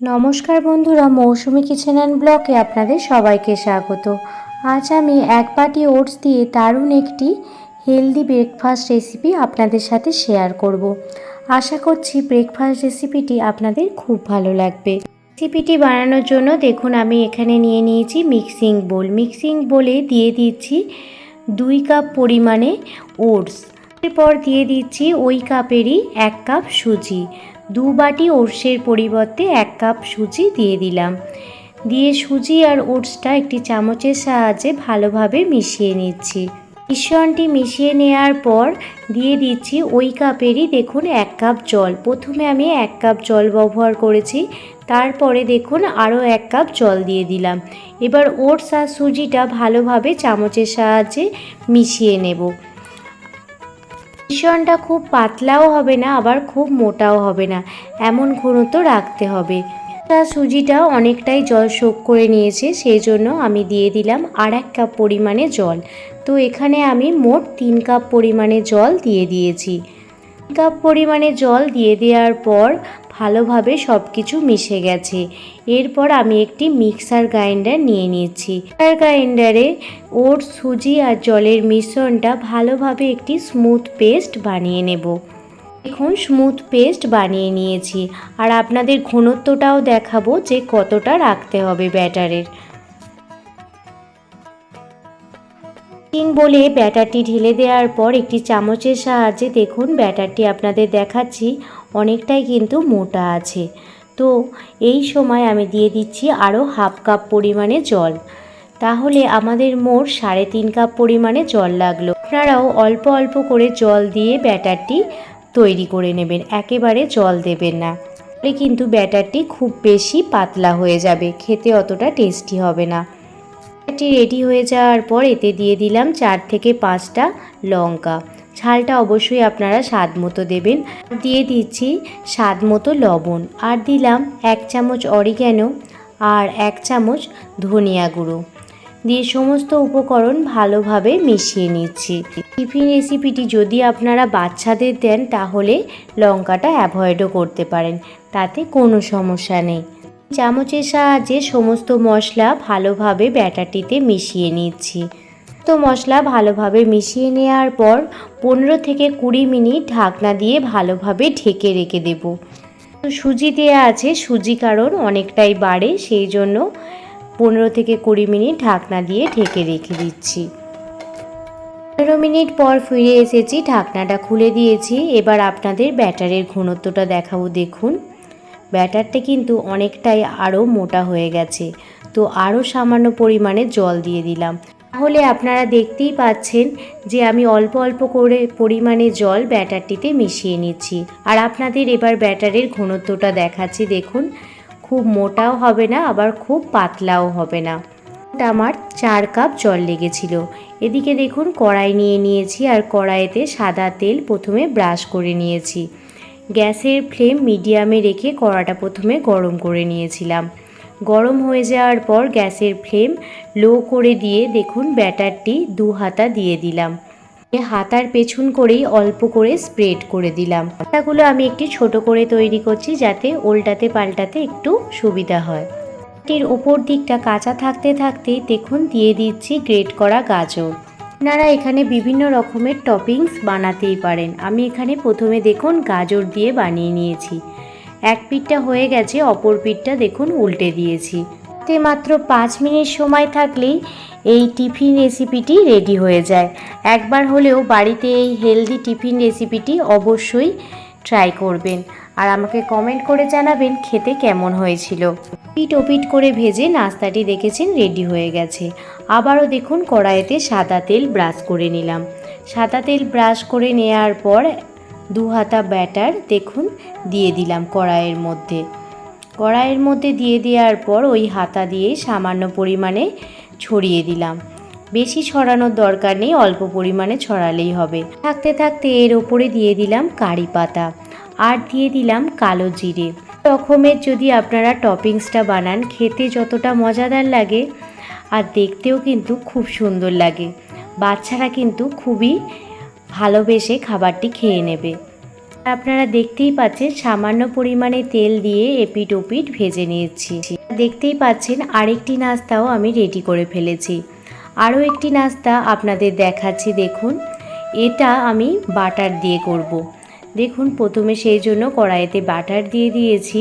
নমস্কার বন্ধুরা, মৌসুমি kitchen and ব্লকে আপনাদের সবাইকে স্বাগত। আজ আমি এক বাটি ওটস দিয়ে দারুণ একটি হেলদি ব্রেকফাস্ট রেসিপি আপনাদের সাথে শেয়ার করব। আশা করছি ব্রেকফাস্ট রেসিপিটি আপনাদের খুব ভালো লাগবে। রেসিপিটি বানানোর জন্য দেখুন, আমি এখানে নিয়ে নিয়েছি মিক্সিং বোল। মিক্সিং বোলে দিয়ে দিচ্ছি দুই কাপ পরিমাণে ওটস। এরপর দিয়ে দিচ্ছি ওই কাপেরই এক কাপ সুজি। দু বাটি ওটসের পরিবর্তে এক কাপ সুজি দিয়ে দিলাম। দিয়ে সুজি আর ওটসটা একটি চামচের সাহায্যে ভালোভাবে মিশিয়ে নিচ্ছি। মিশ্রণটি মিশিয়ে নেওয়ার পর দিয়ে দিচ্ছি ওই কাপেরই দেখুন এক কাপ জল। প্রথমে আমি এক কাপ জল ব্যবহার করেছি, তারপরে দেখুন আরও এক কাপ জল দিয়ে দিলাম। এবার ওটস আর সুজিটা ভালোভাবে চামচের সাহায্যে মিশিয়ে নেব। মিশ্রণটা খুব পাতলাও হবে না, আবার খুব মোটাও হবে না। এমন ঘনত্ব রাখতে হবে। তা সুজিটা অনেকটাই জল শোক করে নিয়েছে, সেই জন্য আমি দিয়ে দিলাম আর এক কাপ পরিমাণে জল। তো এখানে আমি মোট তিন কাপ পরিমাণে জল দিয়ে দিয়েছি। কাপ পরিমাণে জল দিয়ে দেওয়ার পর ভালোভাবে সব কিছু মিশে গেছে। এরপর আমি একটি মিক্সার গ্রাইন্ডার নিয়ে নিয়েছি মিক্সার গ্রাইন্ডারে ওর সুজি আর জলের মিশ্রণটা ভালোভাবে একটি স্মুথ পেস্ট বানিয়ে নেব। এখন স্মুথ পেস্ট বানিয়ে নিয়েছি। আর আপনাদের ঘনত্বটাও দেখাবো যে কতটা রাখতে হবে ব্যাটারের। কিং বলে ব্যাটারটি ঢেলে দেওয়ার পর একটি চামচের সাহায্যে দেখুন, ব্যাটারটি আপনাদের দেখাচ্ছি, অনেকটাই কিন্তু মোটা আছে। তো এই সময় আমি দিয়ে দিচ্ছি আরও হাফ কাপ পরিমাণে জল। তাহলে আমাদের মোট সাড়ে তিন কাপ পরিমাণে জল লাগল। আপনারাও অল্প অল্প করে জল দিয়ে ব্যাটারটি তৈরি করে নেবেন, একেবারে জল দেবেন না। কিন্তু ব্যাটারটি খুব বেশি পাতলা হয়ে যাবে, খেতে অতটা টেস্টি হবে না। ব্যাটারটি রেডি হয়ে যাওয়ার পর এতে দিয়ে দিলাম চার থেকে পাঁচটা লঙ্কা। ঝালটা অবশ্যই আপনারা স্বাদ মতো দেবেন। দিয়ে দিচ্ছি স্বাদ মতো লবণ। আর দিলাম এক চামচ অরিগ্যানো আর এক চামচ ধনিয়া গুঁড়ো। দিয়ে সমস্ত উপকরণ ভালোভাবে মিশিয়ে নিচ্ছি। টিফিন রেসিপিটি যদি আপনারা বাচ্চাদের দেন, তাহলে লঙ্কাটা অ্যাভয়েডও করতে পারেন। তাতে কোনো সমস্যা নেই। চামচের সাহায্যে সমস্ত মশলা ভালোভাবে ব্যাটারটিতে মিশিয়ে নিচ্ছি। তো মশলা ভালোভাবে মিশিয়ে নেওয়ার পর পনেরো থেকে কুড়ি মিনিট ঢাকনা দিয়ে ভালোভাবে ঢেকে রেখে দেব। তো সুজি দেওয়া আছে, সুজি কারণ অনেকটাই বাড়ে, সেই জন্য পনেরো থেকে কুড়ি মিনিট ঢাকনা দিয়ে ঢেকে রেখে দিচ্ছি। পনেরো মিনিট পর ফিরে এসেছি, ঢাকনাটা খুলে দিয়েছি। এবার আপনাদের ব্যাটারের ঘনত্বটা দেখাবো, দেখুন। ব্যাটারটা কিন্তু অনেকটাই আরও মোটা হয়ে গেছে। তো আরও সামান্য পরিমাণে জল দিয়ে দিলাম। তাহলে আপনারা দেখতেই পাচ্ছেন যে আমি অল্প অল্প করে পরিমাণে জল ব্যাটারটিতে মিশিয়ে নিচ্ছি। আর আপনাদের এবার ব্যাটারের ঘনত্বটা দেখাচ্ছি, দেখুন। খুব মোটাও হবে না, আবার খুব পাতলাও হবে না। আমার চার কাপ জল লেগেছিল। এদিকে দেখুন, কড়াই নিয়ে নিয়েছি আর কড়াইতে সাদা তেল প্রথমে ব্রাশ করে নিয়েছি। গ্যাসের ফ্লেম মিডিয়ামে রেখে কড়াটা প্রথমে গরম করে নিয়েছিলাম। গরম হয়ে যাওয়ার পর গ্যাসের ফ্লেম লো করে দিয়ে দেখুন ব্যাটারটি দু হাতা দিয়ে দিলাম। হাতার পেছন করেই অল্প করে স্প্রেড করে দিলাম। হাতাগুলো আমি একটি ছোট করে তৈরি করছি যাতে উল্টাতে পাল্টাতে একটু সুবিধা হয়। এটির ওপর দিকটা কাঁচা থাকতে থাকতে দেখুন দিয়ে দিচ্ছি গ্রেট করা গাজর। আপনারা এখানে বিভিন্ন রকমের টপিংস বানাতেই পারেন। আমি এখানে প্রথমে দেখুন গাজর দিয়ে বানিয়ে নিয়েছি। এক পিঠটা হয়ে গেছে, অপর পিঠটা দেখুন উল্টে দিয়েছি। তে মাত্র পাঁচ মিনিট সময় থাকলেই এই টিফিন রেসিপিটি রেডি হয়ে যায়। একবার হলেও বাড়িতে এই হেলদি টিফিন রেসিপিটি অবশ্যই ট্রাই করবেন। আর আমাকে কমেন্ট করে জানাবেন খেতে কেমন হয়েছিল। পিট ওপিট করে ভেজে নাস্তাটি দেখেছেন রেডি হয়ে গেছে। আবারও দেখুন কড়াইতে সাদা তেল ব্রাশ করে নিলাম। সাদা তেল ব্রাশ করে নেওয়ার পর দু হাতা ব্যাটার দেখুন দিয়ে দিলাম কড়াইয়ের মধ্যে। কড়াইয়ের মধ্যে দিয়ে দেওয়ার পর ওই হাতা দিয়ে সামান্য পরিমাণে ছড়িয়ে দিলাম। বেশি ছড়ানোর দরকার নেই, অল্প পরিমাণে ছড়ালেই হবে। থাকতে থাকতে এর ওপরে দিয়ে দিলাম কারি পাতা আর দিয়ে দিলাম কালো জিরে। রকমের যদি আপনারা টপিংসটা বানান, খেতে যতটা মজাদার লাগে আর দেখতেও কিন্তু খুব সুন্দর লাগে। বাচ্চারা কিন্তু খুবই ভালোবেসে খাবারটি খেয়ে নেবে। আপনারা দেখতেই পাচ্ছেন সামান্য পরিমাণে তেল দিয়ে এপিট ওপিট ভেজে নিয়েছি। দেখতেই পাচ্ছেন আরেকটি নাস্তাও আমি রেডি করে ফেলেছি। আরও একটি নাস্তা আপনাদের দেখাচ্ছি, দেখুন। এটা আমি বাটার দিয়ে করব। দেখুন, প্রথমে সেই জন্য কড়াইতে বাটার দিয়ে দিয়েছি।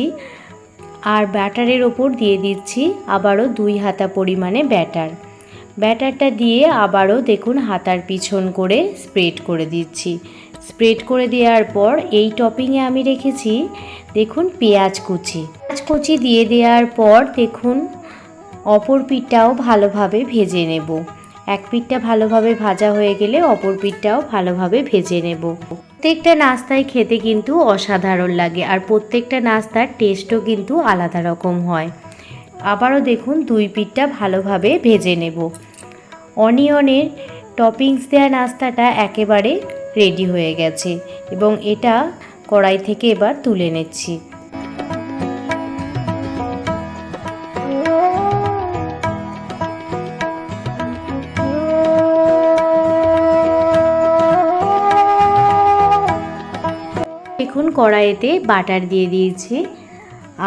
আর ব্যাটারের ওপর দিয়ে দিচ্ছি আবারও দুই হাতা পরিমাণে ব্যাটার। ব্যাটারটা দিয়ে আবারও দেখুন, হাতার পিছন করে স্প্রেড করে দিচ্ছি। স্প্রেড করে দেওয়ার পর এই টপিংয়ে আমি রেখেছি, দেখুন, পেঁয়াজ কুচি। পেঁয়াজ কুচি দিয়ে দেওয়ার পর দেখুন অপর পিঠটাও ভালোভাবে ভেজে নেব। এক পিঠটা ভালোভাবে ভাজা হয়ে গেলে অপর পিঠটাও ভালোভাবে ভেজে নেব। প্রত্যেকটা নাস্তায় খেতে কিন্তু অসাধারণ লাগে আর প্রত্যেকটা নাস্তার টেস্টও কিন্তু আলাদা রকম হয়। আবারও দেখুন দুই পিঠটা ভালোভাবে ভেজে নেব। অনিয়নের টপিংস দেওয়া নাস্তাটা একেবারে রেডি হয়ে গেছে এবং এটা কড়াই থেকে এবার তুলে নিচ্ছি। কড়াইতে বাটার দিয়ে দিয়েছি।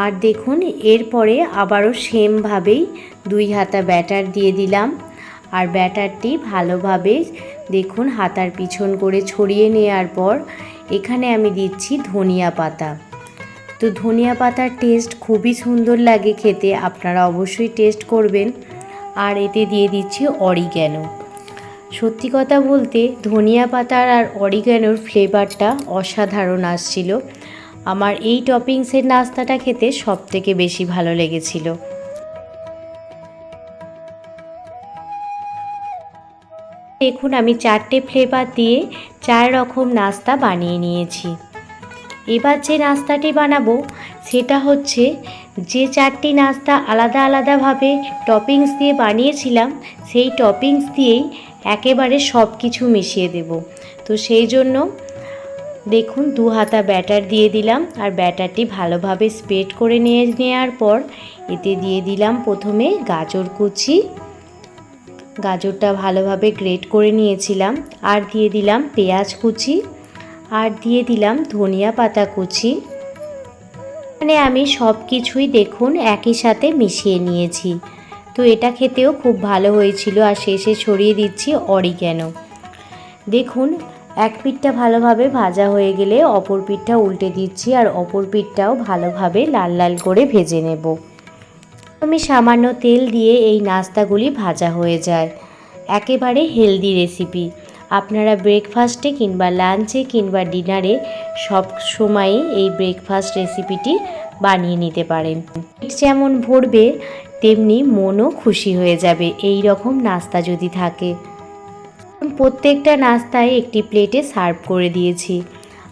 আর দেখুন, এরপরে আবারও সেমভাবেই দুই হাতা ব্যাটার দিয়ে দিলাম। আর ব্যাটারটি ভালোভাবে দেখুন, হাতার পিছন করে ছড়িয়ে নেওয়ার পর এখানে আমি দিচ্ছি ধনিয়া পাতা। তো ধনিয়া পাতার টেস্ট খুবই সুন্দর লাগে খেতে, আপনারা অবশ্যই টেস্ট করবেন। আর এতে দিয়ে দিচ্ছি অরিগ্যানো। সত্যি কথা বলতে ধনিয়া পাতার আর অরিগ্যানোর ফ্লেভারটা অসাধারণ আসছিল। আমার এই টপিংসের নাস্তাটা খেতে সব থেকে বেশি ভালো লেগেছিল। দেখুন, আমি চারটে ফ্লেভার দিয়ে চার রকম নাস্তা বানিয়ে নিয়েছি। এবার যে নাস্তাটি বানাবো, সেটা হচ্ছে যে চারটি নাস্তা আলাদা আলাদাভাবে টপিংস দিয়ে বানিয়েছিলাম, সেই টপিংস দিয়েই একেবারে সব কিছু মিশিয়ে দেব। তো সেই জন্য দেখুন, দু হাতা ব্যাটার দিয়ে দিলাম আর ব্যাটারটি ভালোভাবে স্প্রেড করে নিয়ে নেওয়ার পর এতে দিয়ে দিলাম প্রথমে গাজর কুচি। গাজরটা ভালোভাবে গ্রেট করে নিয়েছিলাম। আর দিয়ে দিলাম পেঁয়াজ কুচি। আর দিয়ে দিলাম ধনিয়া পাতা কুচি। মানে আমি সব কিছুই দেখুন একই সাথে মিশিয়ে নিয়েছি। তো এটা খেতেও খুব ভালো হয়েছিল। আর শেষে ছড়িয়ে দিচ্ছি অরিগ্যানো দেখুন, এক পিঠটা ভালোভাবে ভাজা হয়ে গেলে অপর পিঠটা উল্টে দিচ্ছি আর অপর পিঠটাও ভালোভাবে লাল লাল করে ভেজে নেব। আমি সামান্য তেল দিয়ে এই নাস্তাগুলি ভাজা হয়ে যায়। একেবারে হেলদি রেসিপি। আপনারা ব্রেকফাস্টে কিংবা লাঞ্চে কিংবা ডিনারে সব সময়ই এই ব্রেকফাস্ট রেসিপিটি বানিয়ে নিতে পারেন। যেমন ভরবে তেমনি মনও খুশি হয়ে যাবে। এই রকম নাস্তা যদি থাকে। প্রত্যেকটা নাস্তায় একটি প্লেটে সার্ভ করে দিয়েছি।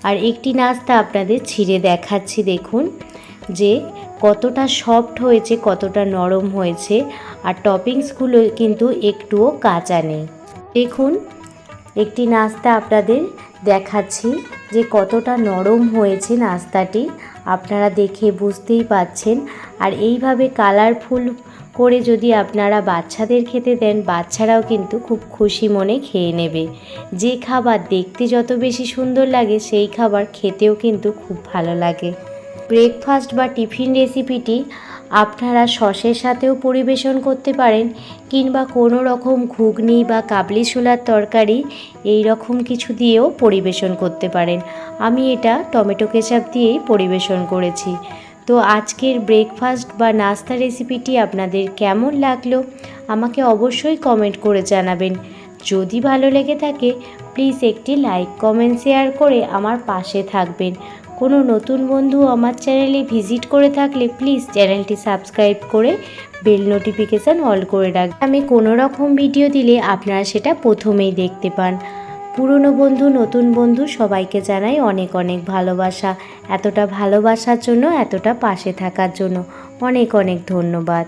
আর একটি নাস্তা আপনাদের ছিঁড়ে দেখাচ্ছি, দেখুন, যে কতটা সফট হয়েছে, কতটা নরম হয়েছে। আর টপিংসগুলো কিন্তু একটুও কাঁচা নেই। দেখুন, একটি নাস্তা আপনাদের দেখাচ্ছি, যে কতটা নরম হয়েছে নাস্তাটি। আপনারা দেখে বুঝতেই পাচ্ছেন। আর এইভাবে কালারফুল করে যদি আপনারা বাচ্চাদের খেতে দেন, বাচ্চারাও কিন্তু খুব খুশি মনে খেয়ে নেবে। যে খাবার দেখতে যত বেশি সুন্দর লাগে, সেই খাবার খেতেও কিন্তু খুব ভালো লাগে। ব্রেকফাস্ট বা টিফিন রেসিপিটি আপনারা সসের সাথেও পরিবেশন করতে পারেন, কিংবা কোনো রকম ঘুগনি বা কাবলি ছোলার তরকারি এই রকম কিছু দিয়েও পরিবেশন করতে পারেন। আমি এটা টমেটো কেচাপ দিয়েই পরিবেশন করেছি। তো আজকের ব্রেকফাস্ট বা নাস্তা রেসিপিটি আপনাদের কেমন লাগল, আমাকে অবশ্যই কমেন্ট করে জানাবেন। যদি ভালো লেগে থাকে প্লিজ একটি লাইক কমেন্ট শেয়ার করে আমার পাশে থাকবেন। কোনো নতুন বন্ধু আমার চ্যানেলে ভিজিট করে থাকলে প্লিজ চ্যানেলটি সাবস্ক্রাইব করে বেল নোটিফিকেশান অল করে রাখবেন। আমি কোনো রকম ভিডিও দিলে আপনারা সেটা প্রথমেই দেখতে পান। পুরনো বন্ধু, নতুন বন্ধু সবাইকে জানাই অনেক অনেক ভালোবাসা। এতটা ভালোবাসার জন্য, এতটা পাশে থাকার জন্য অনেক অনেক ধন্যবাদ।